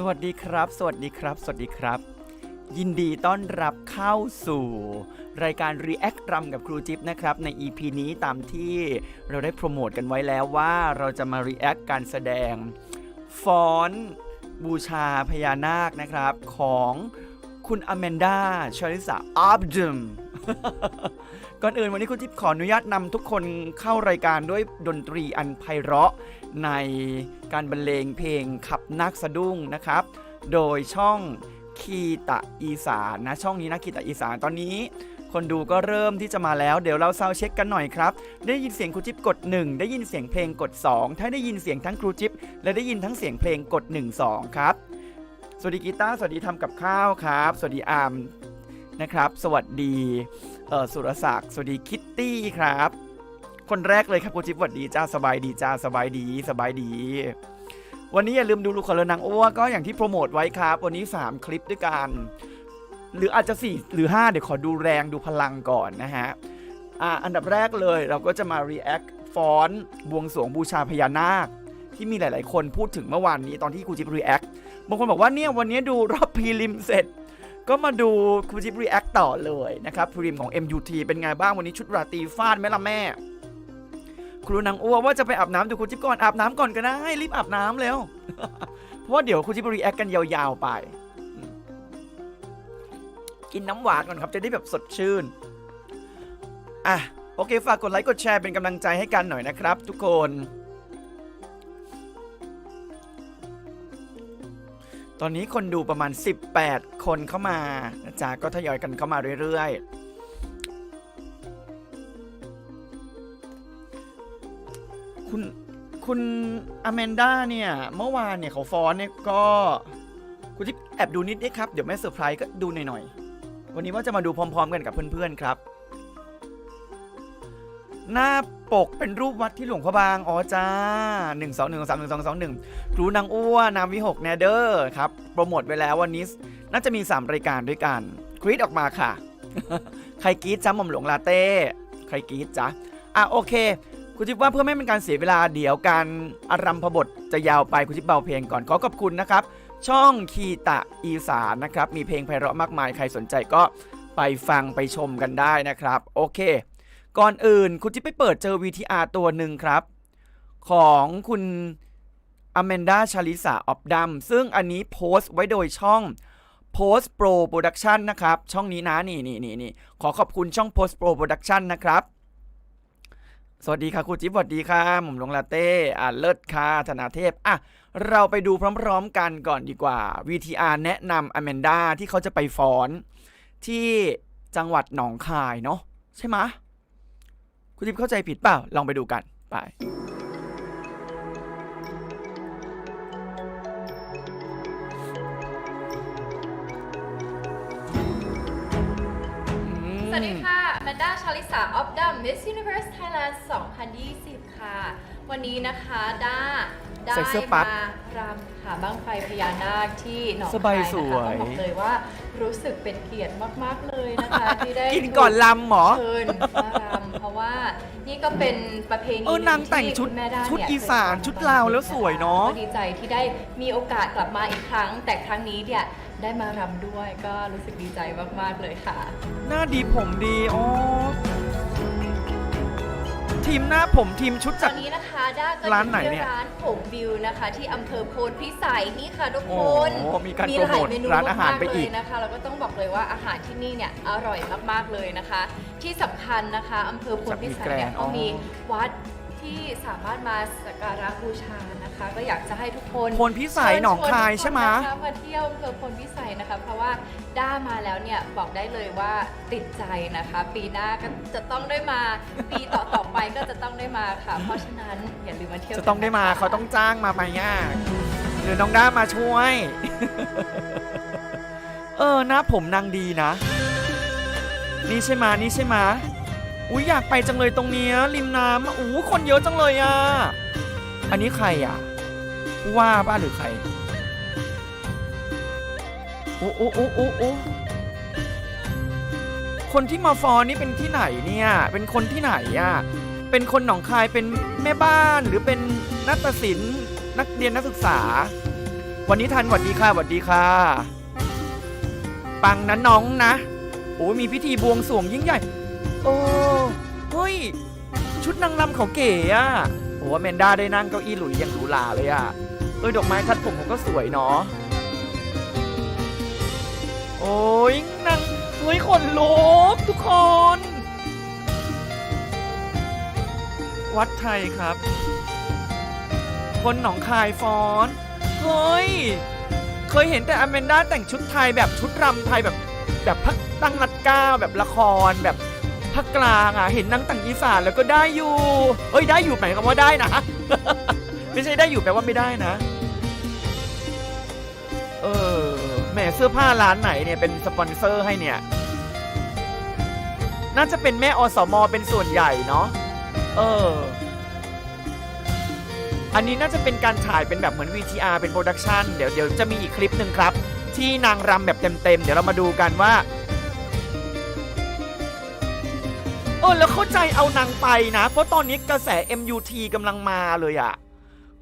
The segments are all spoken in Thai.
สวัสดีครับ สวัสดีครับ สวัสดีครับ ยินดีต้อนรับเข้าสู่ รายการ React รำกับครูจิ๊บนะครับ ใน EP นี้ตามที่เราได้โปรโมทกันไว้แล้วว่าเราจะมา React การแสดงฟอนบูชาพญานาคนะครับ ของคุณอแมนดาชาริสาอับดุม ก่อนอื่นวันนี้คุณจิ๊บขออนุญาตนำทุกคนเข้ารายการด้วยดนตรีอันไพเราะ ในการบรรเลงเพลงขับนักสะดุ้งนะครับ โดยช่องคีตะอีสานนะช่องนี้นะคีตะอีสานตอนนี้ คนดูก็เริ่มที่จะมาแล้วเดี๋ยวเราซาเช็คกันหน่อยครับ ได้ยินเสียงครูจิ๊บกด 1 ได้ยินเสียงเพลงกด 2 ถ้าได้ยินเสียงทั้งครูจิ๊บและได้ยินทั้งเสียงเพลงกด 1 2 ครับ สวัสดีกีตาร์สวัสดีทำกับข้าวครับ สวัสดีอาร์มนะครับ สวัสดี สุรศักดิ์สวัสดีคิตตี้ครับ คนแรกเลยครับครูจิ๊บสวัสดีจ้าสบายดีจ้าสบายดีสบายดี วันนี้อย่าลืมดูลูกคอลนางโอ้ก็อย่างที่โปรโมทไว้ครับ วันนี้ 3 คลิปด้วยกัน หรืออาจจะ 4 หรือ 5 เดี๋ยวขอดูแรงดูพลังก่อนนะฮะอะอันดับแรกเลยเราก็จะมา react ฟอนบวงสรวงบูชาพญานาค ที่มีหลาย ๆ คนพูดถึงเมื่อวานนี้ตอนที่ครูจิ๊บ react บางคนบอกว่าเนี่ยวันนี้ดูรอบพรีลิมเสร็จ ก็มาดูครูจิบ react ต่อเลยนะครับพรีมของ MUT เป็นไงบ้างวันนี้ชุดราตรีฟาดไหมล่ะแม่ ครูนางอ้วว่าจะไปอาบน้ำดี๋ยวครูจิบก่อนอาบน้ำก่อนก็ได้รีบอาบน้ำเร็วเพราะว่าเดี๋ยวครูจิบรีแอคกันยาวๆไป กินน้ำหวานก่อนครับจะได้แบบสดชื่นอะโอเคฝากกดไลค์กดแชร์เป็นกำลังใจให้กันหน่อยนะครับ ทุกคน ตอนนี้คนดูประมาณ 18 คนเข้ามานะจ๊ะก็ทยอยกันเข้ามาเรื่อยๆ คุณคุณอแมนด้าเนี่ย เมื่อวานเนี่ยเขาฟ้อนเนี่ยก็ คุณที่แอบดูนิดนิดครับ เดี๋ยวแม่เซอร์ไพรส์ก็ดูหน่อยๆ วันนี้ว่าจะมาดูพร้อมๆกันกับเพื่อนๆครับ หน้าปกเป็นรูปวัดที่หลวงพระบาง อ๋อจ้า1 2 1 3 1 2 2 1ครูนางอ้วนามวิหกแนเดอร์ครับ โปรโมทไว้แล้ววันนี้ น่าจะมี 3 รายการด้วยกันควิดออกมาค่ะ ใครกรีดจ้าหม่อมหลวงลาเต้ ใครกรีดจ้าอะโอเค คุณจิ๊บว่าเพื่อไม่เป็นการเสียเวลาเดี๋ยวการอารัมพบทจะยาวไปคุณจิ๊บเบาเพลงก่อนขอขอบคุณนะครับ ช่องคีตะอีสานนะครับ มีเพลงไพเราะมากมายใครสนใจก็ไปฟังไปชมกันได้นะครับ โอเค ก่อนอื่นคุณจิ๊บไปเปิดเจอ VTR ตัวหนึ่งครับ ของคุณอแมนดาชาลิสาออฟดัมซึ่งอันนี้โพสต์ไว้โดยช่อง Post Pro Production นะครับ ช่องนี้นะนี่นี่นี่นี่ขอขอบคุณช่อง Post Pro Production นะครับ สวัสดีค่ะครูจิ๊บสวัสดีค่ะหม่อมหลวงลาเต้อ่าเลิศค่ะธนาเทพอะเราไปดูพร้อมๆกันก่อนดีกว่า VTR แนะนำอแมนดาที่เขาจะไปฟ้อน ที่จังหวัดหนองคายเนาะใช่ไหมะ คุณจิ๊บเข้าใจผิดเปล่า ลองไปดูกัน ไป สวัสดีค่ะแมนด้าชาลิสาออฟดัม Miss Universe Thailand 2020 ค่ะ วันนี้นะคะด้าได้ใส่เสื้อปั๊บมารำค่ะบ้างไฟพญานาคที่หนองสบายคายสนะคะวยต้องบอกเลยว่ารู้สึกเป็นเกียรติมาก ๆ เลยนะคะ ที่ได้กินก่อนลำเหรอเชิญมารำ เพราะว่านี่ก็เป็นประเพณีเออนางแต่งชุดที่คุณแม่ด้าชุดเนี่ยอีสานเคยทำชุดลาวแล้วสวยเนอะก็ดีใจที่ได้มีโอกาสกลับมาอีกครั้ง แต่ครั้งนี้เนี่ยได้มารำด้วยก็รู้สึกดีใจมากๆเลยค่ะ หน้าดีผมดีอ๋อ ทีมหน้าผมทีมชุดตจาอก นนี้นะคะด้าก็ร้านไหนเนี่ยที่ร้านผมวิวนะคะ ที่อำเภอโพนพิสัยนี่ค่ะทุกโอ้คนโหมีการหโปรลาโมยทเมนูร้านอาหารไปมกๆอีกเลยนะคะเราก็ต้องบอกเลยว่าอาหารที่นี่เนี่ยอร่อยมากๆเลยนะคะ ที่สำคัญนะคะอำเภอโพนพิสัยเนี่ยจากมีแกรนด์เขามีอ๋อวัดที่สามารถมาสักการะบูชา นะคะ ก็อยากจะให้ทุกคนพลพิสัยหนองคายใช่ไหมเชิญชวนทุกคนนะคะมาเที่ยวอำเภอพลพิสัยนะคะ เพราะว่าด้ามาแล้วเนี่ยบอกได้เลยว่าติดใจนะคะ ปีหน้าก็จะต้องได้มา ปีต่อต่อๆไปก็จะต้องได้มาค่ะ เพราะฉะนั้นอย่าลืมมาเที่ยวจะต้องได้มากันนะคะเขาต้องจ้างมาไหมอะหรือน้องด้ามาช่วย เออหน้าผมนางดีนะ นี่ใช่ไหมยนี่ใช่ไหมยอุ้ยอยากไปจังเลยตรงเนี้ยริมน้ำอู้คนเยอะจังเลยอะ อันนี้ใครอะผู้ว่าป้าหรือใคร โอ้โอ้โอ้โอ้โอ้คนที่มาฟอนนี่เป็นที่ไหนเนี่ย เป็นคนที่ไหนอะ เป็นคนหนองคาย เป็นแม่บ้าน หรือเป็นนักศิลป์นักเรียนนักศึกษา วันนี้ทันสวัสดีค่ะสวัสดีค่ะ ปังนะน้องนะ โอ้มีพิธีบวงสรวงยิ่งใหญ่ โอ้ เฮ้ย ชุดนางรำเขาเก๋อะ โอ้แมนด้าได้นั่งเก้าอี้หลุยอย่างหรูหราเลยอะเอ้ยดอกไม้ทัดผมเขาก็สวยเนาะ โอ้ยนางเฮ้ยขนลุกทุกคน วัดไทยครับ คนหนองคายฟ้อนเฮ้ย เคยเห็นแต่อแมนด้าแต่งชุดไทยแบบชุดรำไทยแบบแบบพักตั้งรัดก้าแบบละครแบบ ภาคกลางอะเห็นนางแต่งอีสานแล้วก็ได้อยู่เอ้ยได้อยู่หมายความว่าได้นะ ไม่ใช่ได้อยู่แปลว่าไม่ได้นะ เออแหมเสื้อผ้าร้านไหนเนี่ยเป็นสปอนเซอร์ให้เนี่ย น่าจะเป็นแม่อสมเป็นส่วนใหญ่เนาะเออ อันนี้น่าจะเป็นการถ่ายเป็นแบบเหมือน VTR เป็นโปรดักชันเดี๋ยวเดี๋ยวจะมีอีกคลิปหนึ่งครับ ที่นางรำแบบเต็มๆ เดี๋ยวเรามาดูกันว่า ออแล้วเข้าใจเอานางไปนะ เพราะตอนนี้กระแส MUT กำลังมาเลยอะ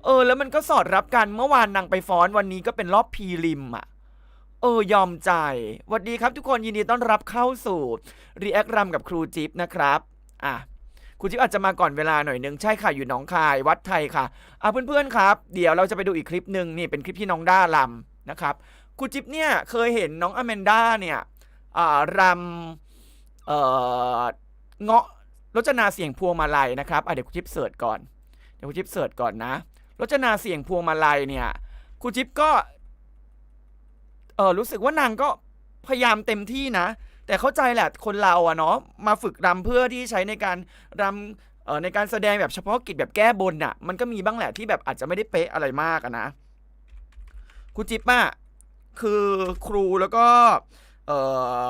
เออ แล้วมันก็สอดรับกันเมื่อวานนางไปฟ้อนวันนี้ก็เป็นรอบพรีลิมอะเออยอมใจสวัสดีครับทุกคนยินดีต้อนรับเข้าสู่ React รำกับครูจิ๊บนะครับอะครูจิ๊บอาจจะมาก่อนเวลาหน่อยนึงใช่ค่ะอยู่หนองคายวัดไทยค่ะอะเพื่อนๆครับ เดี๋ยวเราจะไปดูอีกคลิปหนึ่งนี่เป็นคลิปที่น้องด้ารำนะครับครูจิ๊บเนี่ยเคยเห็นน้องอแมนด้าเนี่ยอ่ารำเอ่อ เงาะรจนาเสียงพวงมาลัยนะครับอะเดี๋ยวครูจิ๊บเสิร์ชก่อน เดี๋ยวครูจิ๊บเสิร์ชก่อนนะ รจนาเสียงพวงมาลัยเนี่ยครูจิ๊บก็ เออรู้สึกว่านางก็พยายามเต็มที่นะ แต่เข้าใจแหละคนเราอะเนาะมาฝึกรำเพื่อที่ใช้ในการรำเอ่อในการแสดงแบบเฉพาะกิจแบบแก้บนอะมันก็มีบ้างแหละที่แบบอาจจะไม่ได้เป๊ะอะไรมากนะครูจิ๊บอะคือครูแล้วก็ เอ่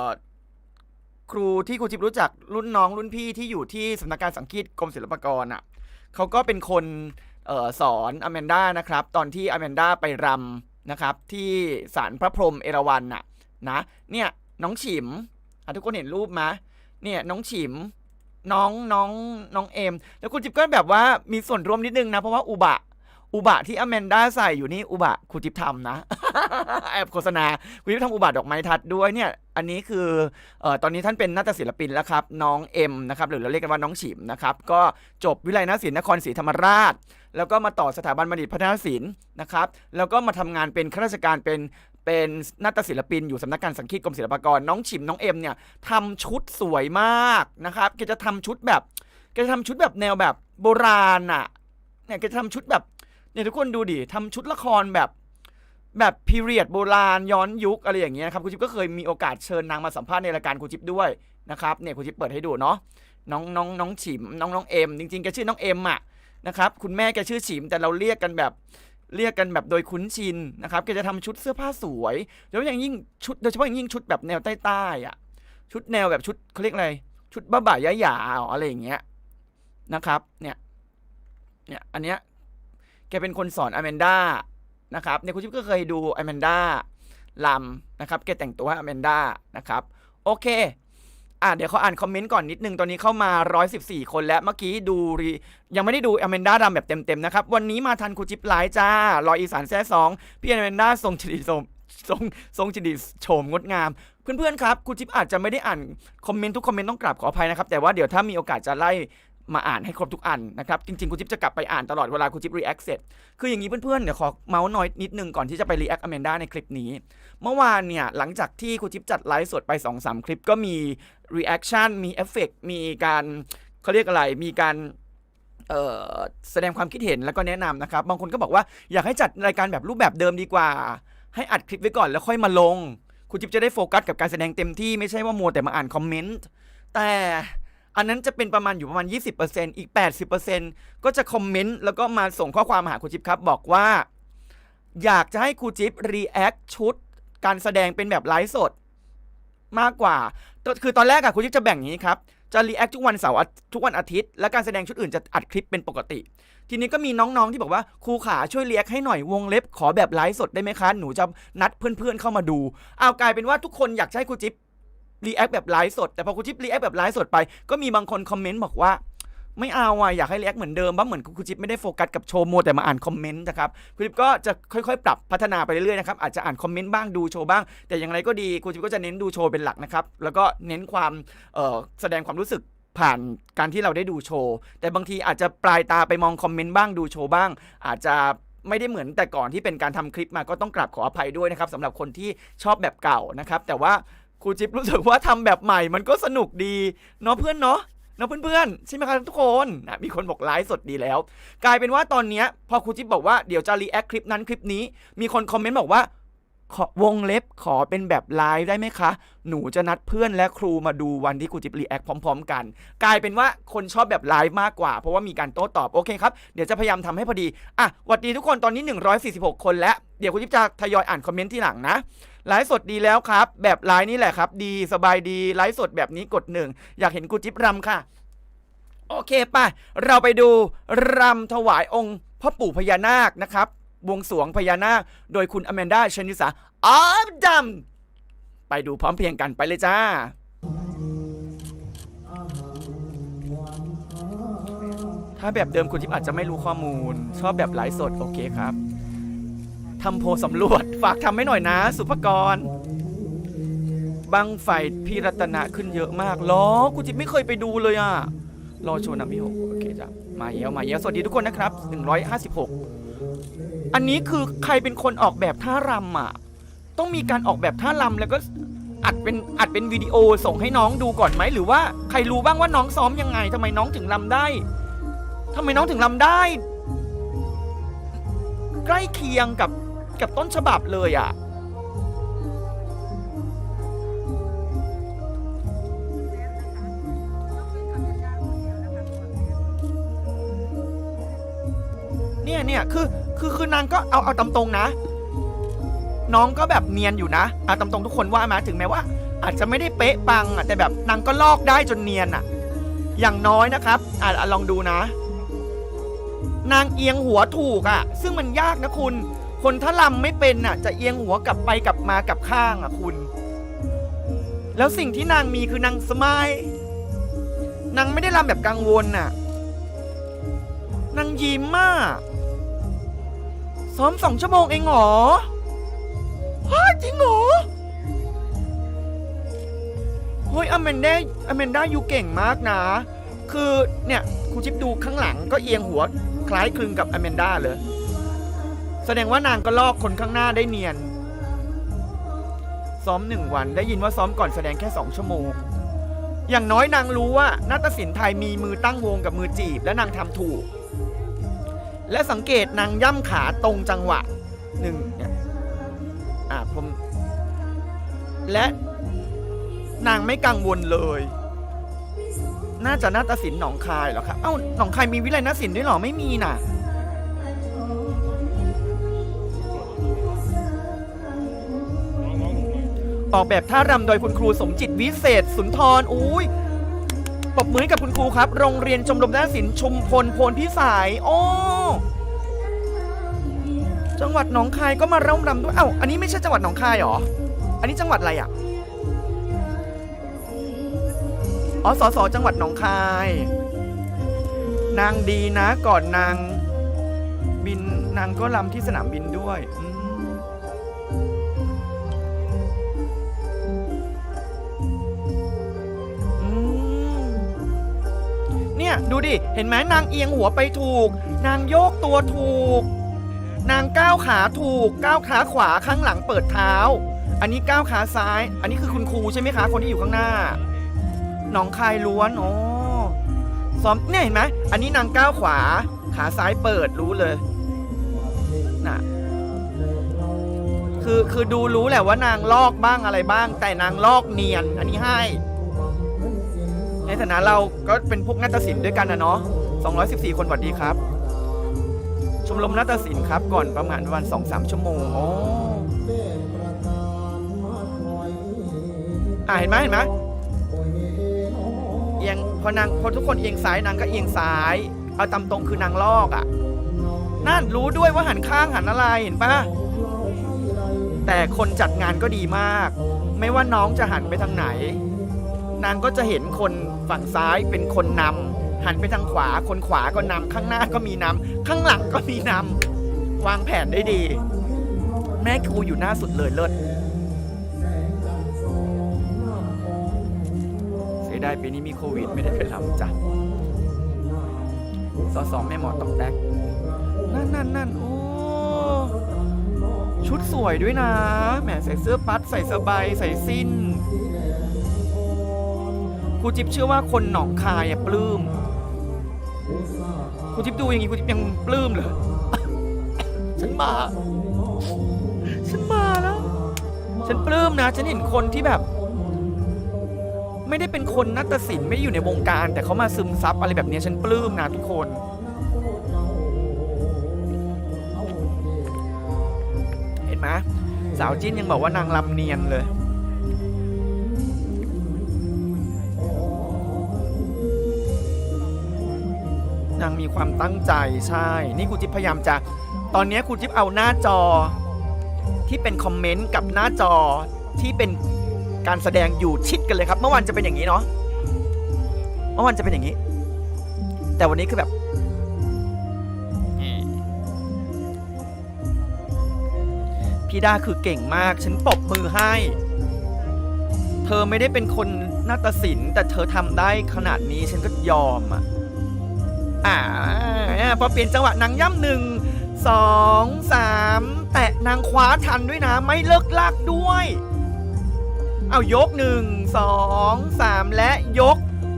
อ ครูที่ครูจิบรู้จักรุ่นน้องรุ่นพี่ที่อยู่ที่สำนักการสังคีตกรมศิลปากรอะเขาก็เป็นคนออสอนอแมนด้านะครับ ตอนที่อแมนด้าไปรำนะครับที่ศาลพระพรหมเอราวัณน่ะนะเนี่ยน้องฉิมทุกคนเห็นรูปไหมเนี่ยน้องฉิมน้องน้องน้องเอม แล้วคุณจิ๊บก็แบบว่ามีส่วนร่วมนิดนึงนะ เพราะว่าอุบะ อุบะที่อแมนด้าใส่อยู่นี่อุบะคุณจิ๊บทำนะแอบโฆษณาคุณจิ๊บทำอุบะดอกไม้ทัดด้วยเนี่ยอันนี้คือเอ่อตอนนี้ท่านเป็นนาฏศิลปินแล้วครับ น้องเอ็มนะครับหรือเราเรียกกันว่าน้องฉิมนะครับก็จบวิไลนาศิลป์นครศรีธรรมราช แล้วก็มาต่อสถาบันบัณฑิตพัฒนศิลป์นะครับแล้วก็มาทำงานเป็นข้าราชการเป็นเป็นนาฏศิลปินอยู่สำนักการสังคีตกรมศิลปากร น้องฉิมน้องเอ็มเนี่ยทำชุดสวยมากนะครับแกจะทำชุดแบบแกจะทำชุดแบบแนวแบบโบราณอะเนี่ยแกจะทำชุดแบบ เนี่ยทุกคนดูดิทำชุดละครแบบแบบพีเรียดโบราณย้อนยุคอะไรอย่างเงี้ยนะครับครูจิ๊บก็เคยมีโอกาสเชิญนางมาสัมภาษณ์ในรายการครูจิ๊บด้วยนะครับเนี่ยครูจิ๊บเปิดให้ดูเนาะน้องน้องน้องฉิมน้องน้องเอ็มจริงๆแกชื่อน้องเอ็มอะนะครับคุณแม่แกชื่อฉิมแต่เราเรียกกันแบบเรียกกันแบบโดยคุ้นชินนะครับแกจะทำชุดเสื้อผ้าสวยโดยเฉพาะอย่างยิ่งชุดโดยเฉพาะอย่างยิ่งชุดแบบแนวใต้ๆอะชุดแนวแบบชุดเขาเรียกอะไรชุดบ้าบ่ายหยาๆอะไรอย่างเงี้ยนะครับเนี่ยเนี่ยอันเนี้ย กเป็นคนสอนอแมนด้านะครับเนี่ยคุณชิปก็เคยดูอแมนด้าลำนะครับแกแต่งตัวให้อแมนด้านะครับโอเคอะเดี๋ยวเขาอ่านคอมเมนต์ก่อนนิดนึงตอนนี้เข้ามา 114 คนแล้วเมื่อกี้ดูรียังไม่ได้ดูอแมนด้ารำแบบเต็มๆนะครับวันนี้มาทันครูจิ๊บไลฟ์จ้ารออีสานแซ่สองพี่อแมนด้าทรงจิตสมทรงทรงจิตโฉมงดงาม เพื่อนๆครับครูจิ๊บอาจจะไม่ได้อ่านคอมเมนต์ทุกคอมเมนต์ต้องกราบขออภัยนะครับ แต่ว่าเดี๋ยวถ้ามีโอกาสจะไล่ มาอ่านให้ครบทุกอันนะครับ จริงๆครูจิ๊บจะกลับไปอ่านตลอดเวลาครูจิ๊บรีแอคเสร็จคืออย่างนี้เพื่อนๆ เดี๋ยวขอเมาส์น้อยนิดนึงก่อนที่จะไปรีแอคอแมนด้าในคลิปนี้ เมื่อวานเนี่ย หลังจากที่ครูจิ๊บจัดไลฟ์สดไป2-3คลิปก็มีรีแอคชั่นมีเอฟเฟกมีการเขาเรียกอะไรมีการแสดงความคิดเห็นแล้วก็แนะนำนะครับ บางคนก็บอกว่าอยากให้จัดรายการแบบรูปแบบเดิมดีกว่า ให้อัดคลิปไว้ก่อนแล้วค่อยมาลง คุณจิ๊บจะได้โฟกัสกับการแสดงเต็มที่ไม่ใช่ว่ามัวแต่มาอ่านคอมเมนต์แต่ อันนั้นจะเป็นประมาณอยู่ประมาณ 20%อีก 80%ก็จะคอมเมนต์แล้วก็มาส่งข้อความมาหาครูจิ๊บครับ บอกว่า อยากจะให้ครูจิ๊บรีแอคชุดการแสดงเป็นแบบไลฟ์สดมากกว่า คือตอนแรกอะครูจิ๊บจะแบ่งอย่างนี้ครับ จะรีแอคทุกวันเสาร์ทุกวันอาทิตย์ และการแสดงชุดอื่นจะอัดคลิปเป็นปกติ ทีนี้ก็มีน้องๆที่บอกว่าครูขาช่วยเรีแอคให้หน่อยวงเล็บขอแบบไลฟ์สดได้ไหมคะ หนูจะนัดเพื่อนๆเข้ามาดู เอากลายเป็นว่าทุกคนอยากจะให้ครูจิ๊บ รีแอคแบบไลฟ์สด แต่พอครูจิ๊บรีแอคแบบไลฟ์สดไป ก็มีบางคนคอมเมนต์บอกว่า ไม่เอาอะอยากให้รีแอคเหมือนเดิมบ้างเหมือนครูจิ๊บไม่ได้โฟกัสกับโชว์โมวแต่มาอ่านคอมเมนต์นะครับครูจิ๊บก็จะค่อยๆ ปรับพัฒนาไปเรื่อยๆนะครับอาจจะอ่านคอมเมนต์บ้างดูโชว์บ้าง แต่อย่างไรก็ดีครูจิ๊บก็จะเน้นดูโชว์เป็นหลักนะครับแล้วก็เน้นความแสดงความรู้สึกผ่านการที่เราได้ดูโชว์ แต่บางทีอาจจะปลายตาไปมองคอมเมนต์บ้างดูโชว์บ้าง อาจจะไม่ได้เหมือนแต่ก่อนที่เป็นการทำคลิปมาก็ต้องกราบขออภัยด้วยนะครับสำหรับคนที่ชอบแบบเก่านะครับ แต่ว่า ครูจิ๊บรู้สึกว่าทำแบบใหม่มันก็สนุกดีเนาะเพื่อนเนาะนะเพื่อนๆใช่ไหมครับทุกคนนะมีคนบอกไลฟ์สดดีแล้ว กลายเป็นว่าตอนเนี้ยพอครูจิ๊บบอกว่าเดี๋ยวจะรีแอคคลิปนั้นคลิปนี้ มีคนคอมเมนต์บอกว่า วงเล็บขอเป็นแบบไลฟ์ได้ไหมคะ หนูจะนัดเพื่อนและครูมาดูวันที่ครูจิ๊บรีแอคพร้อม ๆ กัน กลายเป็นว่าคนชอบแบบไลฟ์มากกว่า เพราะว่ามีการโต้ตอบโอเคครับเดี๋ยวจะพยายามทำให้พอดีอะหวัดดีทุกคนตอนนี้ 146 คนแล้วเดี๋ยวครูจิ๊บจะทยอยอ่านคอมเมนต์ที่หลังนะ ไลฟ์สดดีแล้วครับ แบบไลฟ์นี่แหละครับ ดีสบายดีไลฟ์สดแบบนี้กดหนึ่งอยากเห็นครูจิ๊บรำค่ะ โอเคป่ะ เราไปดูรำถวายองค์พ่อปู่พญานาคนะครับบวงสรวงพญานาค โดยคุณอแมนดาชนิสาอับดัมไปดูพร้อมเพรียงกันไปเลยจ้าถ้าแบบเดิมคุณทิพย์อาจจะไม่รู้ข้อมูล ชอบแบบไลฟ์สดโอเคครับ ทำโพสำรวจ ฝากทำให้หน่อยนะ สุภกรบังไฟพี่รัตนะขึ้นเยอะมากล้อคุณทิพย์ไม่เคยไปดูเลยอะ รอชว์นะพี่โอโอเคจ้ะ มาเยอะมาเยอะสวัสดีทุกคนนะครับ 156 อันนี้คือใครเป็นคนออกแบบท่ารำอะ ต้องมีการออกแบบท่ารำแล้วก็อัดเป็นอัดเป็นวิดีโอส่งให้น้องดูก่อนไหมหรือว่าใครรู้บ้างว่าน้องซ้อมยังไงทำไมน้องถึงรำได้ทำไมน้องถึงรำได้ ใกล้เคียงกับ กับต้นฉบับเลยอะเนี่ยเนี่ยคือคือคือนางก็เอาเอาตามตรงนะ น้องก็แบบเนียนอยู่นะเอาตามตรงทุกคนว่ามาถึงแม้ว่า อาจจะไม่ได้เป๊ะปังอะแต่แบบนางก็ลอกได้จนเนียนอะ อย่างน้อยนะครับอะอะลองดูนะ นางเอียงหัวถูกอะ ซึ่งมันยากนะคุณ คนถ้าลำไม่เป็นอะ จะเอียงหัวกลับไปกลับมากลับข้างอะคุณ แล้วสิ่งที่นางมีคือนางสมายนางไม่ได้ลำแบบกังวลน่ะนางยิ้มมากซ้อมสองชั่วโมงเองเหรอฮะจริงเหรอเฮ้ยอแมนด้าอแมนด้าอยู่เก่งมากนะ คือเนี่ยครูชิปดูข้างหลังก็เอียงหัวคล้ายคลึงกับอแมนด้าเลย แสดงว่านางก็ลอกคนข้างหน้าได้เนียน ซ้อมหนึ่งวันได้ยินว่าซ้อมก่อนแสดงแค่สองชั่วโมง อย่างน้อยนางรู้ว่านาฏศิลป์ไทยมีมือตั้งวงกับมือจีบและนางทำถูก และสังเกตนางย่ำขาตรงจังหวะหนึ่งเนี่ยอ่าผมและนางไม่กังวลเลย น่าจะนาฏศิลป์หนองคายเหรอครับ เอ้าหนองคายมีวิไลนาฏศิลป์ด้วยเหรอ ไม่มีน่ะ ออกแบบท่ารำโดยคุณครูสมจิตวิเศษ สุนทรอุ้ยปรบมือให้กับคุณครูครับ โรงเรียนชมรมด้านศิลป์ชุมพลโพนพิสัยโอ้จังหวัดหนองคายก็มาร่ำรำด้วยเอ้าอันนี้ไม่ใช่จังหวัดหนองคายหรอ อันนี้จังหวัดอะไรอะอ๋อสสจังหวัดหนองคาย นางดีนะก่อนนางบินนางก็ลำที่สนามบินด้วยอืม ดูดิ เห็นไหมนางเอียงหัวไปถูก นางโยกตัวถูก นางก้าวขาถูก ก้าวขาขวาข้างหลังเปิดเท้า อันนี้ก้าวขาซ้าย อันนี้คือคุณครูใช่ไหมคะ คนที่อยู่ข้างหน้า หนองคายล้วนอ๋อซ้อมเนี่ยเห็นไหมอันนี้นางก้าวขวา ขาซ้ายเปิดรู้เลยน่ะคือคือดูรู้แหละว่านางลอกบ้างอะไรบ้าง แต่นางลอกเนียน อันนี้ให้ ฐานะเราก็เป็นพวกนาฏศิลป์ด้วยกันนะเนาะ214 คนสวัสดีครับ ชมรมนาฏศิลป์ครับ ก่อนประมาณวัน 2-3 ชั่วโมงอ๋ออะเห็นไหมเห็นไหมเอียงพอนางพอทุกคนเอียงซ้ายนางก็เอียงซ้าย เอาตามตรงคือนางลอกอะ่ะนั่นรู้ด้วยว่าหันข้างหันอะไรเห็นปะแต่คนจัดงานก็ดีมาก ไม่ว่าน้องจะหันไปทางไหน นางก็จะเห็นคนฝั่งซ้ายเป็นคนนำหันไปทางขวาคนขวาก็นำข้างหน้าก็มีนำข้างหลังก็มีนำวางแผนได้ดี แม่ครูอยู่หน้าสุดเลยเลิศเสียดายปีนี้มีโควิดไม่ได้ไปลำจ้ะสอสอแม่หมอตอกแตกนั่นนั่นนั่นโอ้ชุดสวยด้วยนะ แหมใส่เสื้อปัดใส่สบายใส่สิ้น รูจิ๊บเชื่อว่าคนหนองคายอะปลื้มครูจิ๊บดูอย่างงี้ครูจิ๊บยังปลื้มเลยฉันมา ฉันมาแล้ว ฉันปลื้มนะ ฉันเห็นคนที่แบบ ไม่ได้เป็นคนนัตศิลป์ไม่ได้อยู่ในวงการ แต่เขามาซึมซับอะไรแบบนี้ฉันปลื้มนะทุกคนเห็นไหมสาวจิ้นยังบอกว่านางลำเนียนเลย นางมีความตั้งใจใช่ นี่ครูจิ๊บพยายามจะ ตอนนี้ครูจิ๊บเอาหน้าจอ ที่เป็นคอมเมนต์กับหน้าจอที่เป็นการแสดงอยู่ชิดกันเลยครับ เมื่อวานจะเป็นอย่างนี้เนาะเมื่อวานจะเป็นอย่างนี้ แต่วันนี้คือแบบพี่ดาคือเก่งมาก ฉันปรบมือให้ เธอไม่ได้เป็นคนนาฏศิลป์แต่เธอทำได้ขนาดนี้ฉันก็ยอมอะ อ่าพอเปลี่ยนจังหวะนางย่ำหนึ่งสองสามแตะนางคว้าทันด้วยนะ ไม่เลิกลากด้วย เอายกหนึ่งสองสามและยก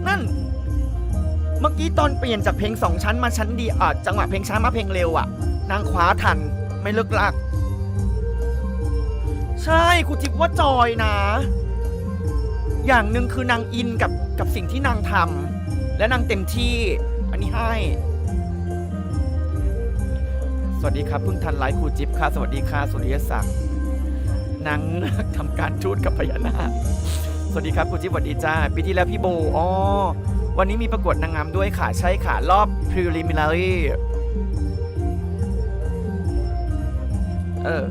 นั่น เมื่อกี้ตอนเปลี่ยนจากเพลงสองชั้นมาชั้นดีอะจังหวะเพลงช้ามาเพลงเร็วอะ นางคว้าทันไม่เลิกลาก ใช่ครูจิ๊บว่าจอยนะ อย่างหนึ่งคือนางอินกับกับสิ่งที่นางทำและนางเต็มที่ อันนี้ให้ สวัสดีครับเพิ่งทันไลฟ์ครูจิ๊บค่ะ สวัสดีค่ะสุริยศักดิ์นางนาคทำการทูตกับพญานาค สวัสดีครับครูจิ๊บสวัสดีจ้าปีที่แล้วพี่โบอ๋อวันนี้มีประกวดนางงามด้วยค่ะ ใช่ค่ะ รอบ preliminary เออ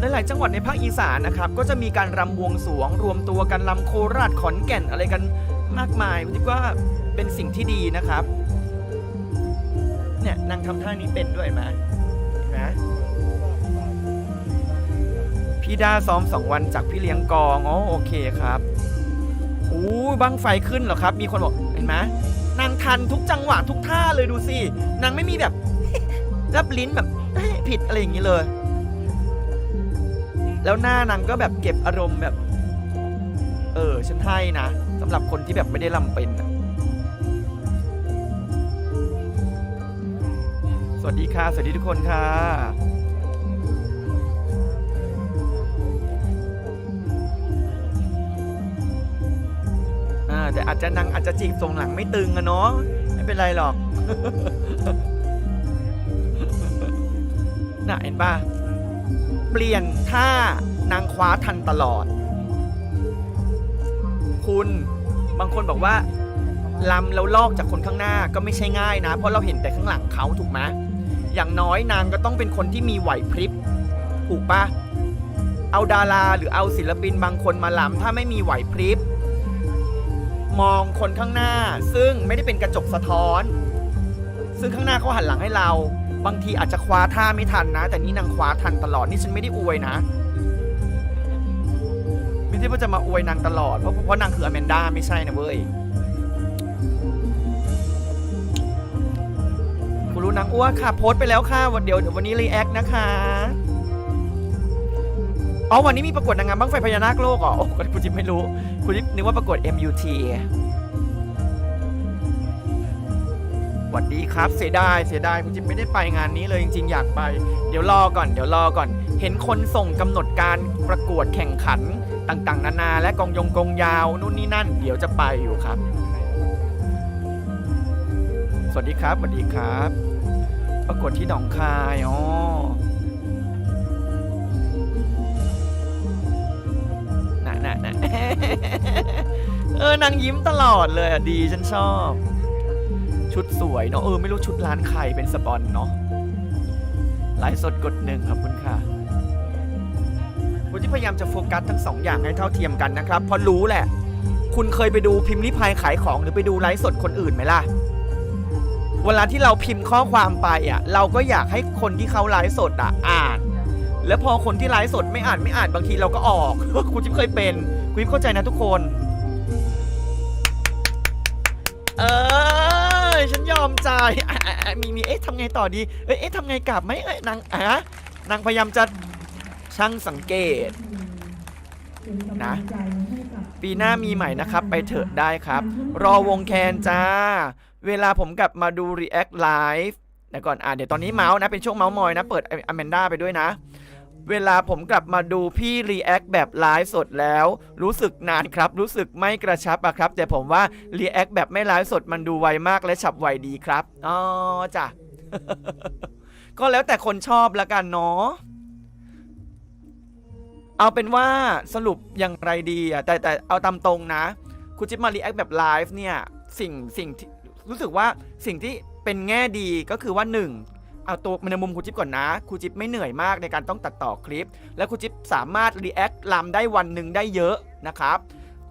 หลาย ๆ จังหวัดในภาคอีสานนะครับก็จะมีการรำบวงสวง รวมตัวกันรำโคราชขอนแก่นอะไรกันมากมายผมคิดว่าเป็นสิ่งที่ดีนะครับเนี่ยนางทำท่านี้เป็นด้วยไหมนไหมพี่ดาซ้อมสองวันจากพี่เลี้ยงกองอ๋อโอเคครับอู้บังไฟขึ้นเหรอครับ มีคนบอกเห็นไหมนางทันทุกจังหวะทุกท่าเลยดูสินางไม่มีแบบรับลิ้นแบบผิดอะไรอย่างนี้เลย แล้วหน้านางก็แบบเก็บอารมณ์แบบ เออ ฉันให้นะสำหรับคนที่แบบไม่ได้ลำเป็น สวัสดีค่ะ สวัสดีทุกคนค่ะ อ่า แต่อาจจะนางอาจจะจีบทรงหลังไม่ตึงอะเนาะไม่เป็นไรหรอก น่ะเห็นป่ะ เปลี่ยนท่านางคว้าทันตลอด คุณบางคนบอกว่าลำแล้วลอกจากคนข้างหน้าก็ไม่ใช่ง่ายนะ เพราะเราเห็นแต่ข้างหลังเขาถูกไหมอย่างน้อยนางก็ต้องเป็นคนที่มีไหวพริบถูกปะเอาดาราหรือเอาศิลปินบางคนมาลำถ้าไม่มีไหวพริบมองคนข้างหน้าซึ่งไม่ได้เป็นกระจกสะท้อน ซึ่งข้างหน้าเขาหันหลังให้เรา บางทีอาจจะคว้าท่าไม่ทันนะ แต่นี่นางคว้าทันตลอดนี่ฉันไม่ได้อวยนะไม่ใช่ว่าจะมาอวยนางตลอดเพราะเพราะนางคืออแมนด้าไม่ใช่นะเว้ยคุณรู้นางอ้วค่ะ โพสต์ไปแล้วค่ะ วันเดียวเดี๋ยววันนี้รีแอคนะคะอ๋อวันนี้มีประกวดนางงามบ้างไฟพญานาคโลกเหรอโอ้คุณจิ๊บไม่รู้ คุณจิ๊บนึกว่าประกวด MUT สวัสดีครับ เสียดายเสียดายคุณจิ๊บไม่ได้ไปงานนี้เลยจริงๆ อยากไป เดี๋ยวรอก่อน เดี๋ยวรอก่อน เห็นคนส่งกำหนดการประกวดแข่งขันต่างๆ นานา และกองยงกองยาวนู่นนี่นั่น เดี๋ยวจะไปอยู่ครับ สวัสดีครับสวัสดีครับ ประกวดที่หนองคายอ๋อน่ะน่ะน่ะเออนางยิ้มตลอดเลยอะดีฉันชอบ ชุดสวยเนาะเออไม่รู้ชุดร้านใครเป็นสปอนเนาะไลฟ์สดกดหนึ่งขอบคุณค่ะคุณที่พยายามจะโฟกัสทั้งสองอย่างให้เท่าเทียมกันนะครับเพราะรู้แหละ คุณเคยไปดูพิมพ์ริพายขายของหรือไปดูไลฟ์สดคนอื่นไหมล่ะ เวลาที่เราพิมพ์ข้อความไปอะ เราก็อยากให้คนที่เขาไลฟ์สดอะอ่าน แล้วพอคนที่ไลฟ์สดไม่อ่านไม่อ่านบางทีเราก็ออกคุณจิ๊บเคยเป็นคุณจิ๊บเข้าใจนะทุกคน เออ ฉันยอมใจายมีมีเอ๊ะทำไงต่อดีเอ้ยเอ๊ะทำไงกลับไหมเอ้ยนางอะนางพยายามจะช่างสังเกตนะปีหน้ามีใหม่นะครับ ไปเถอะได้ครับ รอวงแคนจ้า เวลาผมกลับมาดู React Live นะก่อนอะเดี๋ยวตอนนี้เมาส์นะ เป็นช่วงเมาส์มอยนะ เปิดอแมนด้าไปด้วยนะ เวลาผมกลับมาดูพี่ React แบบไลฟ์สดแล้ว รู้สึกนานครับ รู้สึกไม่กระชับอะครับ แต่ผมว่า React แบบไม่ไลฟ์สดมันดูไวมากและฉับไวดีครับอ๋อจ้ะก็แล้วแต่คนชอบละกันเนาะเอาเป็นว่าสรุปอย่างไรดีอะแต่แต่เอาตามตรงนะคุณจิ๊บมารีแอคแบบไลฟ์เนี่ยสิ่งสิ่งที่รู้สึกว่าสิ่งที่เป็นแง่ดีก็คือว่า1 เอาตัวในมุมครูจิ๊บก่อนนะครูจิ๊บไม่เหนื่อยมากในการต้องตัดต่อคลิป และครูจิ๊บสามารถรีแอคลำได้วันหนึ่งได้เยอะนะครับ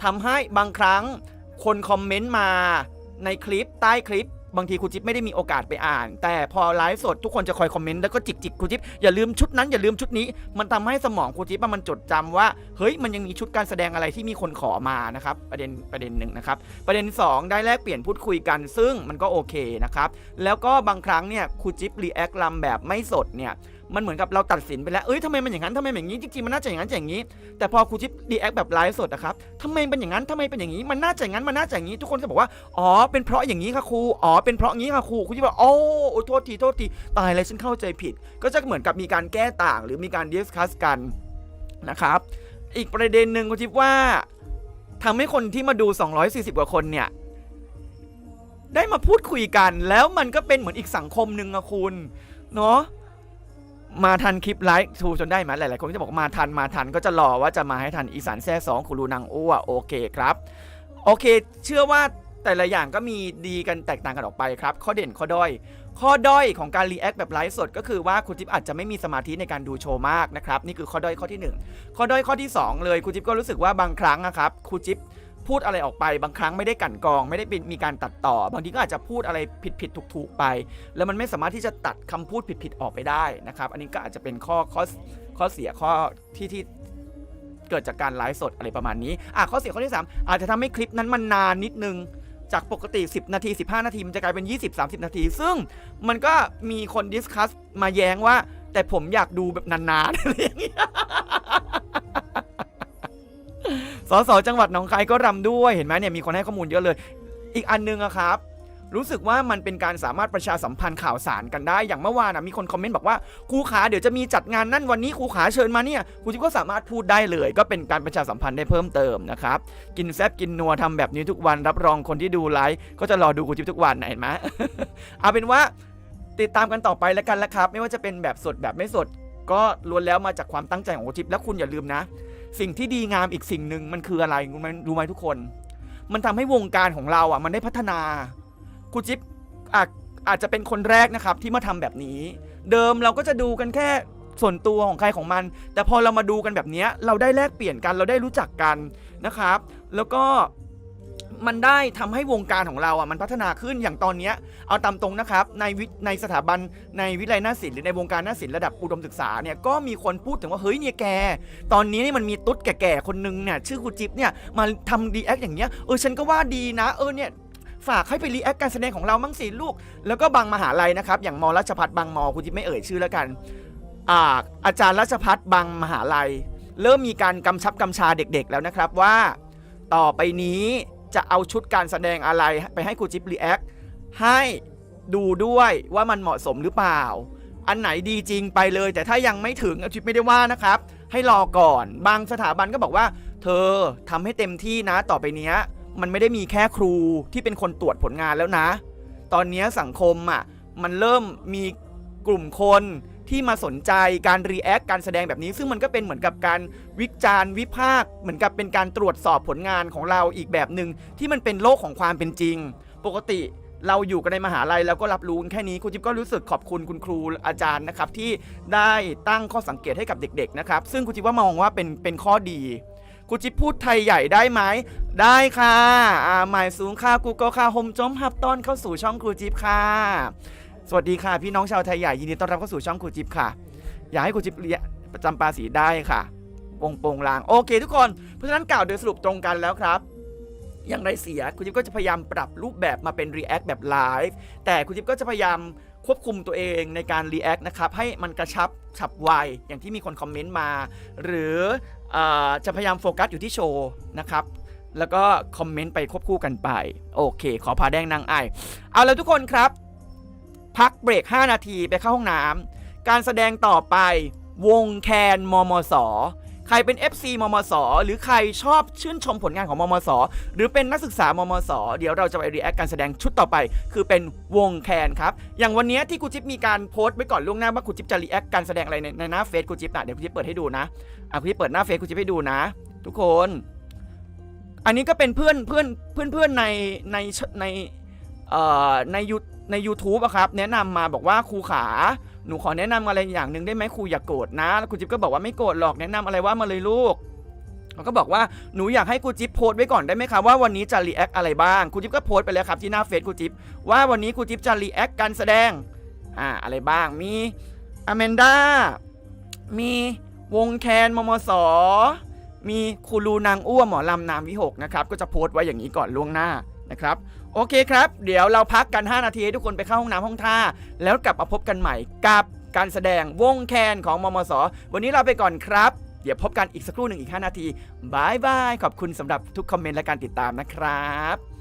ทำให้บางครั้งคนคอมเมนต์มาในคลิปใต้คลิป บางทีครูจิ๊บไม่ได้มีโอกาสไปอ่าน แต่พอไลฟ์สดทุกคนจะคอยคอมเมนต์แล้วก็จิกจิกครูจิ๊บอย่าลืมชุดนั้นอย่าลืมชุดนี้ มันทำให้สมองครูจิ๊บมันจดจำว่าเฮ้ยมันยังมีชุดการแสดงอะไรที่มีคนขอมานะครับประเด็นประเด็นหนึ่งนะครับประเด็นที่สองได้แลกเปลี่ยนพูดคุยกัน ซึ่งมันก็โอเคนะครับแล้วก็บางครั้งเนี่ยครูจิ๊บรีแอคลำแบบไม่สดเนี่ย มันเหมือนกับเราตัดสินไปแล้ว เอ้ยทำไมมันอย่างนั้นทำไมมันอย่างนี้ จริงๆ มันน่าจะอย่างนั้นอย่างนี้ แต่พอครูจิ๊บรีแอคแบบไลฟ์สดนะครับทำไมเป็นอย่างนั้นทำไมเป็นอย่างนี้ มันน่าจะอย่างนั้น มันน่าจะอย่างนี้ ทุกคนจะบอกว่า อ๋อ เป็นเพราะอย่างนี้ค่ะครู อ๋อ เป็นเพราะงี้ค่ะครู ครูจิ๊บบอกโอ้โอ้โทษที โทษที ตายเลยฉันเข้าใจผิด ก็จะเหมือนกับมีการแก้ต่าง หรือมีการดิสคัสกันนะครับ อีกประเด็นหนึ่งครูจิ๊บว่าทำให้คนที่มาดู 240 กว่าคนเนี่ยได้มาพูดคุยกัน แล้วมันก็เป็นเหมือนอีกสังคมหนึ่งอะคุณ เนาะ มาทันคลิปไลฟ์ทูจนได้ไหมหลาย ๆ คนก็จะบอกมาทันมาทันก็จะรอว่าจะมาให้ทันอีสานแซ่สองคุรูนางอ้วโอเคครับ โอเค เชื่อว่าแต่ละอย่างก็มีดีกันแตกต่างกันออกไปครับ ข้อเด่นข้อด้อย ข้อด้อยของการรีแอคแบบไลฟ์สดก็คือว่าคุณจิ๊บอาจจะไม่มีสมาธิในการดูโชว์มากนะครับ นี่คือข้อด้อยข้อที่หนึ่งข้อด้อยข้อที่สองเลยคุณจิ๊บก็รู้สึกว่าบางครั้งนะครับคุณจิ๊บ พูดอะไรออกไปบางครั้งไม่ได้กั่นกองไม่ได้เป็นมีการตัดต่อ บางทีก็อาจจะพูดอะไรผิดผิดถูกถูกๆไป แล้วมันไม่สามารถที่จะตัดคำพูดผิดๆออกไปได้นะครับ อันนี้ก็อาจจะเป็นข้อข้อข้อเสียข้อที่ที่เกิดจากการไลฟ์สดอะไรประมาณนี้อะข้อเสียข้อที่ 3 อาจจะทำให้คลิปนั้นมันนานนิดนึงจากปกติ 10 นาที 15 นาที มันจะกลายเป็น 20-30 นาที ซึ่งมันก็มีคนดิสคัสมาแย้งว่า แต่ผมอยากดูแบบนานๆอะไรอย่างเงี้ย สสจังหวัดหนองคายก็รำด้วยเห็นไหมเนี่ยมีคนให้ข้อมูลเยอะเลย อีกอันนึงอะครับ รู้สึกว่ามันเป็นการสามารถประชาสัมพันธ์ข่าวสารกันได้อย่างเมื่อวานนะมีคนคอมเมนต์บอกว่าครูขาเดี๋ยวจะมีจัดงานนั่นวันนี้ครูขาเชิญมาเนี่ยครูจิ๊บก็สามารถพูดได้เลย ก็เป็นการประชาสัมพันธ์ได้เพิ่มเติมนะครับกินแซบกินนัวทำแบบนี้ทุกวันรับรองคนที่ดูไลฟ์ก็จะรอดูครูจิ๊บทุกวันเห็นไหมเอาเป็นว่าติดตามกันต่อไปแล้วกันละครับ ไม่ว่าจะเป็นแบบสดแบบไม่สด ก็ล้วนแล้วมาจากความตั้งใจของครูจิ๊บและคุณอย่าลืมนะ สิ่งที่ดีงามอีกสิ่งหนึ่งมันคืออะไรมันรู้ไหมทุกคน มันทำให้วงการของเราอะ มันได้พัฒนาครูจิ๊บอาจอาจจะเป็นคนแรกนะครับ ที่มาทำแบบนี้ เดิมเราก็จะดูกันแค่ส่วนตัวของใครของมัน แต่พอเรามาดูกันแบบนี้เราได้แลกเปลี่ยนกันเราได้รู้จักกันนะครับ แล้วก็ มันได้ทำให้วงการของเราอะมันพัฒนาขึ้นอย่างตอนเนี้ยเอาตามตรงนะครับในวิในสถาบันในวิทยาลัยนาศิลป์หรือในวงการนาศิลป์ระดับอุดมศึกษาเนี่ยก็มีคนพูดถึงว่าเฮ้ยเนี่ยแก ตอนนี้นี่มันมีตุ๊ดแก่ๆคนนึงเนี่ยชื่อครูจิ๊บเนี่ยมาทำรีแอคอย่างเงี้ยเออฉันก็ว่าดีนะเออเนี่ยฝากให้ไปรีแอคการแสดงของเรามั่งสิลูก แล้วก็บางมหาลัยนะครับ อย่างมราชพัฒบางมครูจิ๊บไม่เอ่ยชื่อแล้วกันอ่าอาจารย์ราชพัฒบางมหาลัย เริ่มมีการกำชับกำชาเด็กๆแล้วนะครับว่า ต่อไปนี้ จะเอาชุดการแสดงอะไรไปให้ครูจิ๊บรีแอคให้ดูด้วยว่ามันเหมาะสมหรือเปล่า อันไหนดีจริงไปเลย แต่ถ้ายังไม่ถึงอาจิ๊บไม่ได้ว่านะครับ ให้รอก่อนบางสถาบันก็บอกว่า เธอทำให้เต็มที่นะต่อไปเนี้ย มันไม่ได้มีแค่ครูที่เป็นคนตรวจผลงานแล้วนะ ตอนนี้สังคมอะมันเริ่มมีกลุ่มคน ที่มาสนใจการรีแอคการแสดงแบบนี้ ซึ่งมันก็เป็นเหมือนกับการวิจารณ์วิพากษ์เหมือนกับเป็นการตรวจสอบผลงานของเราอีกแบบหนึ่งที่มันเป็นโลกของความเป็นจริง ปกติเราอยู่กันในมหาลัยแล้วก็รับรู้แค่นี้คุณจิ๊บก็รู้สึกขอบคุณคุณครูอาจารย์นะครับที่ได้ตั้งข้อสังเกตให้กับเด็ก ๆ นะครับ ซึ่งคุณจิ๊บว่ามองว่าเป็นเป็นข้อดีครูจิ๊บพูดไทยใหญ่ได้ไหม ได้ค่ะ อ่าหมายสูงค่ะ กูก็ค่ะโฮมจอมฮับต้อนเข้าสู่ช่องครูจิ๊บค่ะ สวัสดีค่ะ พี่น้องชาวไทยใหญ่ยินดีต้อนรับเข้าสู่ช่องครูจิ๊บค่ะ อยากให้ครูจิ๊บเรียประจำปาสีได้ค่ะวงโปงลางโอเคทุกคน เพราะฉะนั้นกล่าวโดยสรุปตรงกันแล้วครับ อย่างไรเสียคุณจิ๊บก็จะพยายามปรับรูปแบบมาเป็น React แบบไลฟ์แต่คุณจิ๊บก็จะพยายามควบคุมตัวเองในการ React นะครับให้มันกระชับฉับไวอย่างที่มีคนคอมเมนต์มา หรืออจะพยายามโฟกัสอยู่ที่โชว์นะครับแล้วก็คอมเมนต์ไปควบคู่กันไป โอเค ขอพาแดงนางไอเอาแล้วทุกคนครับ พักเบรก 5 นาทีไปเข้าห้องน้ำการแสดงต่อไป วงแคนมมสใครเป็น FC มมส หรือใครชอบชื่นชมผลงานของมมส หรือเป็นนักศึกษามมส เดี๋ยวเราจะไปรีแอคการแสดงชุดต่อไป คือเป็นวงแคนครับ อย่างวันนี้ที่ครูจิ๊บมีการโพสต์ไว้ก่อนล่วงหน้าว่าครูจิ๊บจะรีแอคการแสดงอะไรในในหน้าเฟซครูจิ๊บนะเดี๋ยวครูจิ๊บเปิดให้ดูนะอะครูจิ๊บเปิดหน้าเฟซครูจิ๊บให้ดูนะ ทุกคน อันนี้ก็เป็นเพื่อนเพื่อนเพื่อนเพื่อนในในในเอ่อในยู ใน YouTube อะครับแนะนำมาบอกว่าครูขา หนูขอแนะนำอะไรอย่างหนึ่งได้ไหมครูอย่าโกรธนะแล้วครูจิ๊บก็บอกว่าไม่โกรธหรอกแนะนำอะไรว่ามาเลยลูกเขาก็บอกว่าหนูอยากให้ครูจิ๊บโพสต์ไว้ก่อนได้ไหมคะว่าวันนี้จะรีแอคอะไรบ้างครูจิ๊บก็โพสต์ไปแล้วครับที่หน้าเฟซครูจิ๊บว่าวันนี้ครูจิ๊บจะรีแอคการแสดงอ่าอะไรบ้างมีอแมนด้ามีวงแคนมมสมีครูรูนางอ้วหมอลำนามวิหกนะครับก็จะโพสต์ไว้อย่างนี้ก่อนล่วงหน้านะครับ โอเคครับ เดี๋ยวเราพักกัน 5 นาทีให้ทุกคนไปเข้าห้องน้ำห้องท่า แล้วกลับมาพบกันใหม่กับการแสดงวงแคนของมมส วันนี้เราไปก่อนครับ เดี๋ยวพบกันอีกสักครู่หนึ่งอีก 5 นาทีบายบาย ขอบคุณสำหรับทุกคอมเมนต์และการติดตามนะครับ